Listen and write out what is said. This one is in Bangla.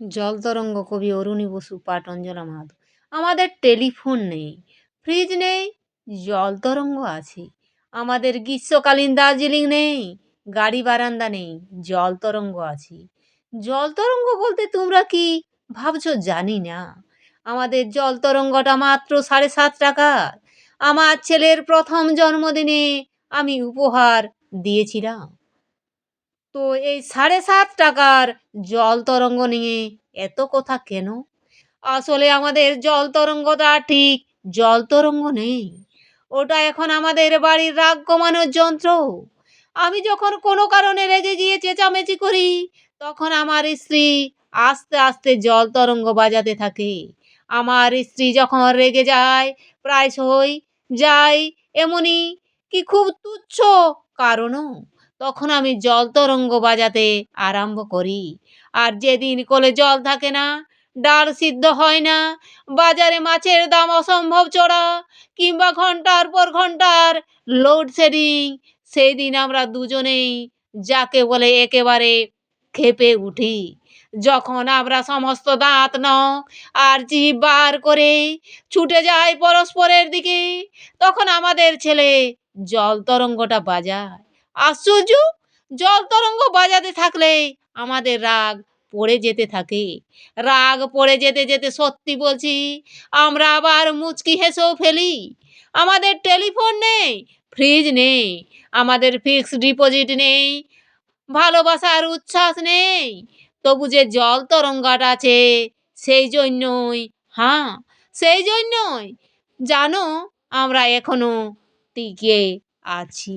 জল তরঙ্গ কবি অরুণী বসু পাঠ অঞ্জনা মাহাতো। আমাদের টেলিফোন নেই, ফ্রিজ নেই, জল তরঙ্গ আছে। আমাদের গ্রীষ্মকালীন দার্জিলিং নেই, গাড়ি বারান্দা নেই, জল তরঙ্গ আছে। জল তরঙ্গ বলতে তোমরা কি ভাবছ জানি না। আমাদের জল তরঙ্গটা মাত্র সাড়ে সাত টাকা আমার ছেলের প্রথম জন্মদিনে আমি উপহার দিয়েছিলাম। তো এই সাড়ে সাত টাকার জল তরঙ্গ নিয়ে এত কথা কেন? আসলে আমাদের জল তরঙ্গটা ঠিক জল তরঙ্গ নেই। ওটা এখন আমাদের বাড়ির রাগ কমানোর যন্ত্র। আমি যখন কোনো কারণে রেগে গিয়ে চেঁচামেচি করি, তখন আমার স্ত্রী আস্তে আস্তে জল তরঙ্গ বাজাতে থাকে। আমার স্ত্রী যখন রেগে যায়, প্রায়শই যায় এমনই কি খুব তুচ্ছ কারণও। তখন আমি জল তরঙ্গ বাজাতে আরম্ভ করি। আর যেদিন কোলে জল থাকে না, ডাল সিদ্ধ হয় না, বাজারে মাছের দাম অসম্ভব চড়া, কিংবা ঘণ্টার পর ঘণ্টার লোডশেডিং সেই দিন আমরা দুজনেই যাকে বলে একেবারে খেপে উঠি। যখন আমরা সমস্ত দাঁত, নখ আর জিভ বার করে ছুটে যাই পরস্পরের দিকে, তখন আমাদের ছেলে জল তরঙ্গটা বাজায়। আশ্চর্য? জল তরঙ্গ বাজাতে থাকলে আমাদের রাগ পড়ে যেতে থাকে। রাগ পড়ে যেতে যেতে সত্যি বলছি, আমরা আবার মুচকি হেসেও ফেলি। আমাদের টেলিফোন নেই, ফ্রিজ নেই, আমাদের ফিক্সড ডিপোজিট নেই, ভালোবাসার উচ্ছ্বাস নেই। তবু যে জল তরঙ্গাটা আছে, সেই জন্যই হ্যাঁ সেই জন্যই। জানো, আমরা এখনও টিকে আছি।